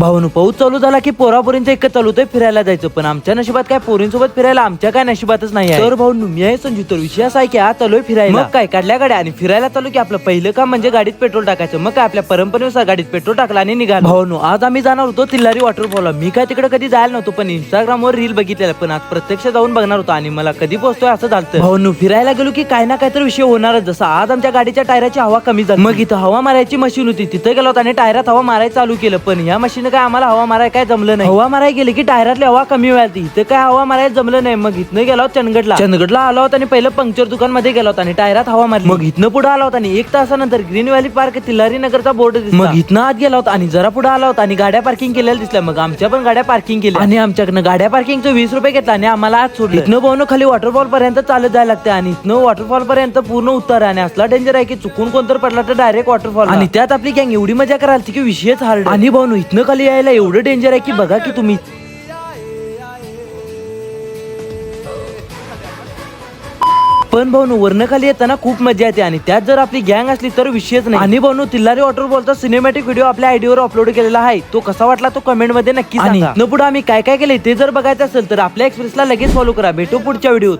भाऊनु पाऊस चालू झाला की पोरापोरींचं एक चालू होतंय फिरायला जायचं. पण आमच्या नशिबात काय पोरींसोबत फिरायला आमच्या काय नशिबातच नाही आहे. तर भाऊ मी आहे संजू तर विषय असा आहे की आज चालूय फिरायला. मग काय काढल्या गाड्या? आणि फिरायला चालू की आपलं पहिलं काम म्हणजे गाडीत पेट्रोल टाकायचं. मग काय आपल्या परंपरेनुसार गाडीत पेट्रोल टाकला आणि निघालो. भाऊनु आज आम्ही जाणार होतो तिल्लारी वॉटरफॉलला मी काय तिकडे कधी जायला नव्हतो पण इंस्टाग्रामवर रील बघितलेला. पण आज प्रत्यक्ष जाऊन बघणार होतो आणि मला कधी पोहोचतोय असं झालं भाऊनु फिरायला गेलो की काय ना काय तर विषय होणारच. जसं आज आमच्या गाडीच्या टायराची हवा कमी झाली. मग इथं हवा मारायची मशीन होती. तिथे गेलो होतो आणि टायरात हवा मारायला चालू केलं. पण ह्या मशीन काय आम्हाला हवा मारायला काय जमलं नाही. हवा मारायला गेले की टायरातली हवा कमी व्हायची इथं काय हवा मारायला जमलं नाही. मग इथनं गेलो होतो चंदगडला. चंदगडला आलो होता आणि पहिलं पंक्चर दुकानमध्ये गेलो होता आणि टायरात हवा मारली. मग इथनं पुढे आला होता आणि एक तासानंतर ग्रीन व्हॅली पार्क तिल्लारी नगरचा बोर्ड दिसला. मग इथनं आत गेला होता आणि जरा पुढे आला होता आणि गाड्या पार्किंग केलेल्या दिसल्या. मग आमच्या पण गाड्या पार्किंग केल्या. आणि आमच्याकडनं गाड्या पार्किंगचं वीस रुपये घेतला आणि आम्हाला आज सोडलं. इथनं भाऊन खाली वॉटरफॉल पर्यंत चालत जायला लागते आणि इथनं वॉटरफॉल पर्यंत पूर्ण आहे आणि असला डेंजर आहे की चुकून कोणतर पडला तर डायरेक्ट वॉटरफॉल आणि त्यात आपली गँग एवढी मजा करायला की विषयच हार्ड आणि भाऊ इथनं खाली यायला एवढं डेंजर आहे की बघा की तुम्ही. पण भाऊ वर्ण खाली येताना खूप मजा येते आणि त्यात जर आपली गँग असली तर विषयच नाही. आणि भाऊ तिल्लारी वॉटरफॉलचा सिनेमॅटिक व्हिडिओ आपल्या आयडीवर अपलोड केलेला आहे. तो कसा वाटला तो कमेंटमध्ये नक्की पुढे आम्ही काय काय केले ते जर बघायचं असेल तर आपल्या एक्सप्रेसला लगेच फॉलो करा. भेटू पुढच्या व्हिडिओत